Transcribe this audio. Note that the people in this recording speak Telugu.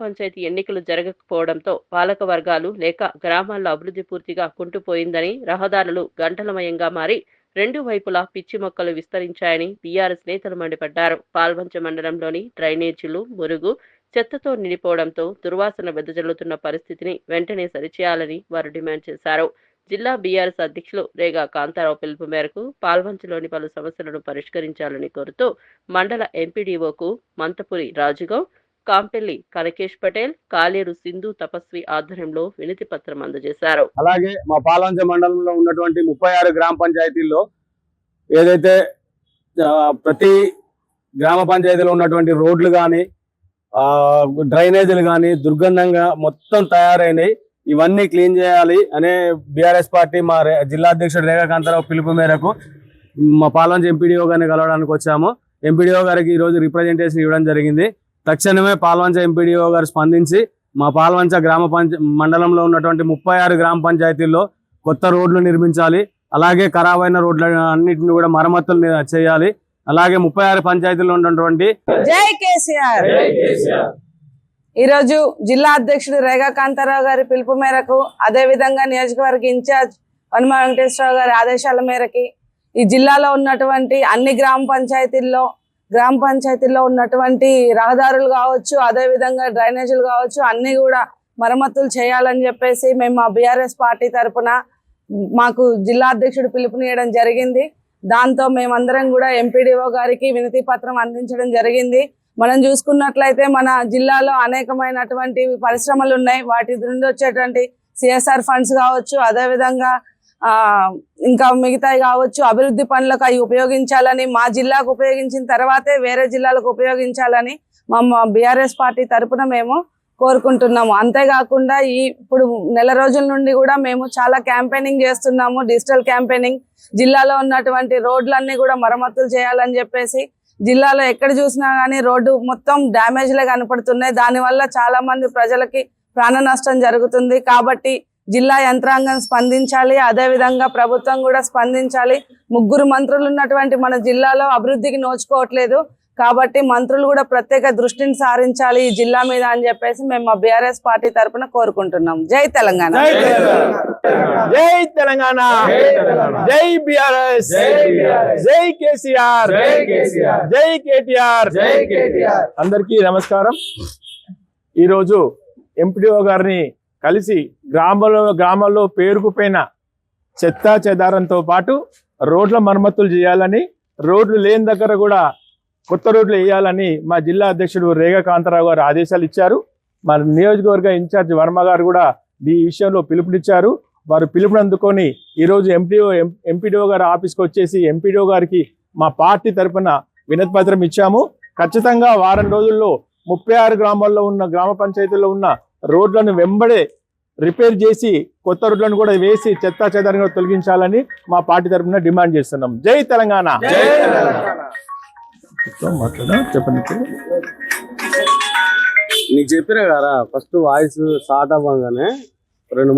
పంచాయతీ ఎన్నికలు జరగకపోవడంతో పాలక వర్గాలు లేక గ్రామాల్లో అభివృద్ధి పూర్తిగా కుంటుపోయిందని రహదారులు గంటలమయంగా మారి రెండు వైపులా పిచ్చి మొక్కలు విస్తరించాయని బీఆర్ఎస్ నేతలు మండిపడ్డారు. పాల్వంచ మండలంలోని డ్రైనేజీలు మురుగు చెత్తతో నిండిపోవడంతో దుర్వాసన వెదజల్లుతున్న పరిస్థితిని వెంటనే సరిచేయాలని వారు డిమాండ్ చేశారు. జిల్లా బీఆర్ఎస్ అధ్యక్షులు రేగా కాంతారావు పిలుపు మేరకు పాల్వంచలోని పలు సమస్యలను పరిష్కరించాలని కోరుతూ మండల ఎంపీడీఓకు మంతపురి రాజుగౌడ్ కాంపెల్లి కనకేష్ పటేల్ కాలేరు సింధు తపస్వి ఆధ్వర్యంలో వినతి పత్రం అందజేశారు. అలాగే మా పాలంచ మండలంలో ఉన్నటువంటి ముప్పై ఆరు గ్రామ పంచాయతీల్లో ఏదైతే ప్రతి గ్రామ పంచాయతీలో ఉన్నటువంటి రోడ్లు కానీ డ్రైనేజీలు కానీ దుర్గంధంగా మొత్తం తయారైనాయి. ఇవన్నీ క్లీన్ చేయాలి అనే బీఆర్ఎస్ పార్టీ మా జిల్లా అధ్యక్షుడు రేఖాకాంతారావు పిలుపు మేరకు మా పాలంచ ఎంపీడీఓ గారిని కలవడానికి వచ్చాము. ఎంపీడీఓ గారికి ఈరోజు రిప్రజెంటేషన్ ఇవ్వడం జరిగింది. తక్షణమే పాల్వంచ ఎంపీడీఓ గారు స్పందించి మా పాల్వంచ గ్రామ పంచ మండలంలో ఉన్నటువంటి ముప్పై ఆరు గ్రామ పంచాయతీల్లో కొత్త రోడ్లు నిర్మించాలి. అలాగే ఖరాబైన రోడ్ల అన్నిటిని కూడా మరమ్మతులు చేయాలి. అలాగే ముప్పై ఆరు పంచాయతీల్లో ఉన్నటువంటి జై కేసీఆర్! ఈరోజు జిల్లా అధ్యక్షుడు రేగా కాంతారావు గారి పిలుపు మేరకు అదే విధంగా నియోజకవర్గ ఇన్ఛార్జ్ వనమ వెంకటేశ్వరరావు గారి ఆదేశాల మేరకి ఈ జిల్లాలో ఉన్నటువంటి అన్ని గ్రామ పంచాయతీల్లో గ్రామ పంచాయతీలో ఉన్నటువంటి రహదారులు కావచ్చు అదే విధంగా డ్రైనేజీలు కావచ్చు అన్నీ కూడా మరమ్మతులు చేయాలని చెప్పేసి మేము మా బీఆర్ఎస్ పార్టీ తరపున మాకు జిల్లా అధ్యక్షుడు పిలుపునియడం జరిగింది. దాంతో మేమందరం కూడా ఎంపీడీఓ గారికి వినతి పత్రం అందించడం జరిగింది. మనం చూసుకున్నట్లయితే మన జిల్లాలో అనేకమైనటువంటి పరిశ్రమలు ఉన్నాయి. వాటి నుండి వచ్చేటువంటి సిఎస్ఆర్ ఫండ్స్ కావచ్చు అదే విధంగా ఇంకా మిగతాయి కావచ్చు అభివృద్ధి పనులకు అవి ఉపయోగించాలని మా జిల్లాకు ఉపయోగించిన తర్వాతే వేరే జిల్లాలకు ఉపయోగించాలని మా బీఆర్ఎస్ పార్టీ తరపున మేము కోరుకుంటున్నాము. అంతేకాకుండా ఈ ఇప్పుడు నెల రోజుల నుండి కూడా మేము చాలా క్యాంపెయినింగ్ చేస్తున్నాము. డిజిటల్ క్యాంపెయినింగ్ జిల్లాలో ఉన్నటువంటి రోడ్లన్నీ కూడా మరమ్మతులు చేయాలని చెప్పేసి జిల్లాలో ఎక్కడ చూసినా కానీ రోడ్డు మొత్తం డ్యామేజ్లే కనపడుతున్నాయి. దానివల్ల చాలామంది ప్రజలకి ప్రాణ నష్టం జరుగుతుంది. కాబట్టి జిల్లా యంత్రాంగం స్పందించాలి అదే విధంగా ప్రభుత్వం కూడా స్పందించాలి. ముగ్గురు మంత్రులు ఉన్నటువంటి మన జిల్లాలో అభివృద్ధికి నోచుకోవట్లేదు. కాబట్టి మంత్రులు కూడా ప్రత్యేక దృష్టిని సారించాలి ఈ జిల్లా మీద అని చెప్పేసి మేము మా బీఆర్ఎస్ పార్టీ తరపున కోరుకుంటున్నాం. జై తెలంగాణ. జై తెలంగాణ. జై తెలంగాణ. జై బిఆర్ఎస్. జై కేసీఆర్. జై కేటీఆర్. అందరికీ నమస్కారం. ఈరోజు ఎంపీడీఓ గారిని కలిసి గ్రామంలో గ్రామాల్లో పేరుకుపోయిన చెత్త చెదారంతో పాటు రోడ్ల మరమ్మతులు చేయాలని రోడ్లు లేని దగ్గర కూడా కొత్త రోడ్లు వేయాలని మా జిల్లా అధ్యక్షుడు రేగా కాంతారావు గారు ఆదేశాలు ఇచ్చారు. మా నియోజకవర్గ ఇన్ఛార్జ్ వర్మ గారు కూడా ఈ విషయంలో పిలుపునిచ్చారు. వారు పిలుపుని అందుకొని ఈరోజు ఎంపీఓ ఎంపీడీఓ గారి ఆఫీస్కి వచ్చేసి ఎంపీడీఓ గారికి మా పార్టీ తరపున వినతి పత్రం ఇచ్చాము. ఖచ్చితంగా వారం రోజుల్లో ముప్పై ఆరు గ్రామాల్లో ఉన్న గ్రామ పంచాయతీల్లో ఉన్న రోడ్లను వెంబడే రిపేర్ చేసి కొత్త రోడ్లను కూడా వేసి చెత్త చెదారంగా తొలగించాలని మా పార్టీ తరపున డిమాండ్ చేస్తున్నాం. జై తెలంగాణ! మాట్లాడా? చెప్పండి నీకు చెప్పినా కదా ఫస్ట్ వాయిస్ స్టార్ట్ అవ్వగానే రెండు